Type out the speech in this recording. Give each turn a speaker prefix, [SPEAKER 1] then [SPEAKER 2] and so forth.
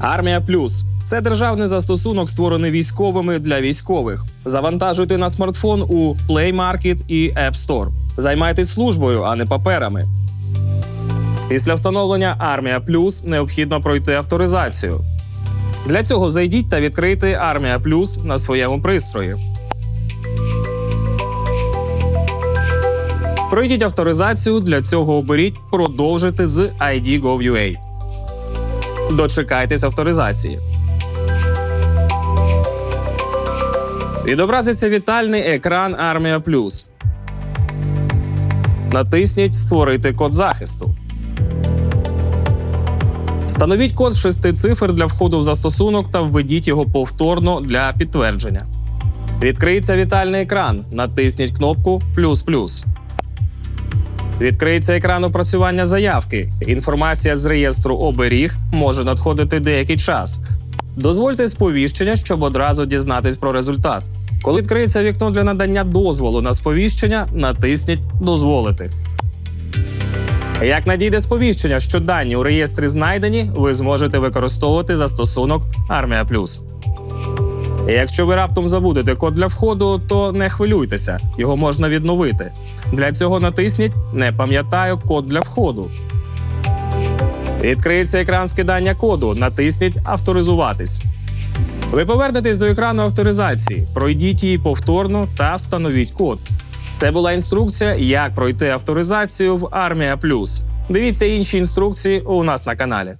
[SPEAKER 1] Армія Плюс це державний застосунок, створений військовими для військових. Завантажуйте на смартфон у Play Market і App Store. Займайтесь службою, а не паперами. Після встановлення Армія Плюс необхідно пройти авторизацію. Для цього зайдіть та відкрийте Армія Плюс на своєму пристрої. Пройдіть авторизацію. Для цього оберіть Продовжити з ID.gov.ua. Дочекайтесь авторизації. Відобразиться вітальний екран Армія Плюс. Натисніть Створити код захисту. Встановіть код шести цифр для входу в застосунок та введіть його повторно для підтвердження. Відкриється вітальний екран. Натисніть кнопку Плюс плюс. Відкриється екран опрацювання заявки. Інформація з реєстру оберіг може надходити деякий час. Дозвольте сповіщення, щоб одразу дізнатись про результат. Коли відкриється вікно для надання дозволу на сповіщення, натисніть Дозволити. Як надійде сповіщення, що дані у реєстрі знайдені, ви зможете використовувати застосунок Армія Плюс. Якщо ви раптом забудете код для входу, то не хвилюйтеся, його можна відновити. Для цього натисніть Не пам'ятаю код для входу. Відкриється екран скидання коду. Натисніть Авторизуватись. Ви повернетесь до екрану авторизації, пройдіть її повторно та встановіть код. Це була інструкція, як пройти авторизацію в Армія Плюс. Дивіться інші інструкції у нас на каналі.